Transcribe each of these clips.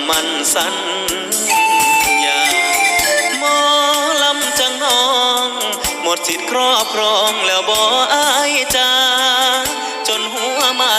ำมันสัญญาหมอลำจังน้อง หมดสิทธิ์ครอบครองแล้วบ่อายจาจนหัวมา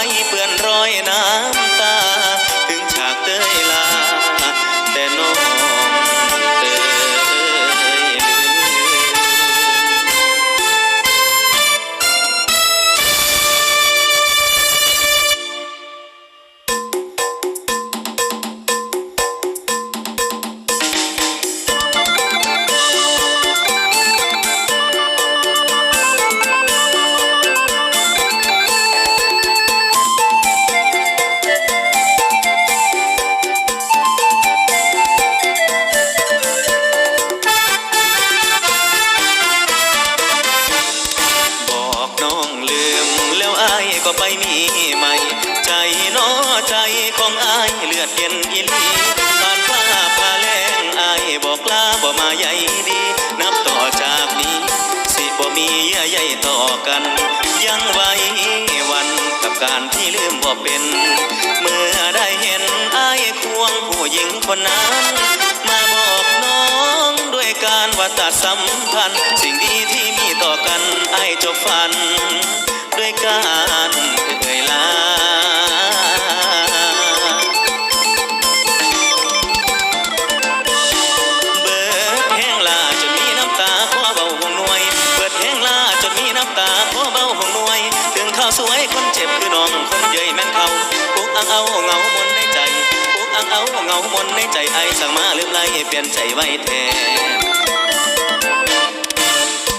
ใจน้อใจของอายเลือดเย็นอีหลีผ่านฟ้าผ่าแรงอายบอกลาบ่มาใหญ่ดี นับต่อจากนี้ สิบ่มีเยื่อใยต่อกัน ยังไว้วันกับการที่ลืมบ่เป็น เมื่อได้เห็นอายควงผู้หญิงคนนั้น มาบอกน้องด้วยการว่าตัดสัมพันธ์ สิ่งดีที่มีต่อกันไอายจบฝัน ด้วยการ สวยคนเจ็บคือน้องคนเย้ยแม่นเขาปุกอังเอาเงามนในใจปุกอังเอาเงามนในใจไอสั่งมาลืมไล่เปลี่ยนใจไว้แทน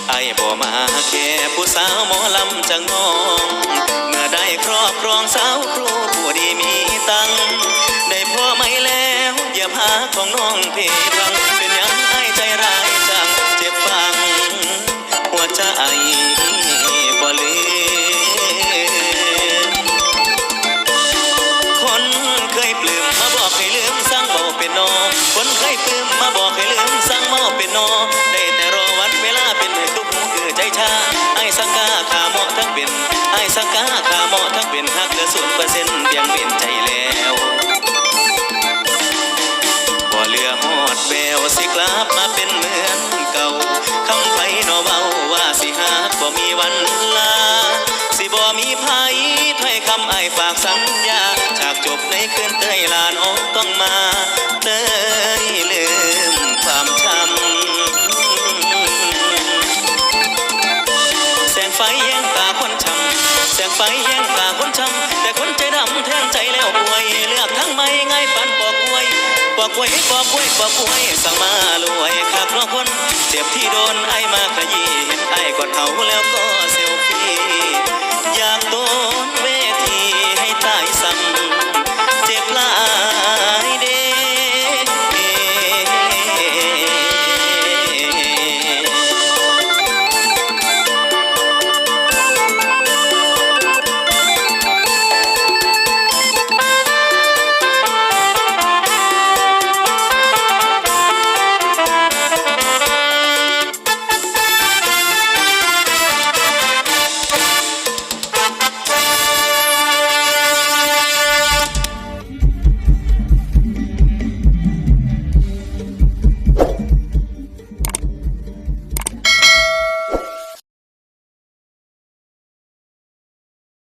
ไอ้บ่มาแค่ผู้สาวหมอลำจังน้อง เมื่อได้ครอบครองสาวครูผู้ดีมีตัง ได้พ่อไม่แล้วอย่าพาของน้องเพพังเป็นยังไอ้ใจร้ายจังเจ็บฟังหัวใจ เป็นหักเหลือศูนย์เปอร์เซ็นต์เพียงเป็นใจแล้วบ่เหลือหอดแววสิกลับมาเป็นเหมือนเก่าคำไพนอเบาว่าสิหากบ่มีวันลา สิบ่มีไผถ้อยคำไอ้ฝากสัญญาฉากจบในคืนเตยลานออกต้องมาเตยลืมความช้ำแสงไฟแยงตาคนช้ำแสงไฟแยงำแต่คนใจดำแทงใจแล้วป่วยเลือกทั้งไม่ง่ายปันปอกกล้วยปอกกล้วยปอกกล้วยปอกกล้วยสั่งมารวยขาดรถคนเจ็บที่โดนไอ้มาขยี้เห็นไอ้กอดเขาแล้วก็เซลฟี่อยากโดนเวทีให้ตาย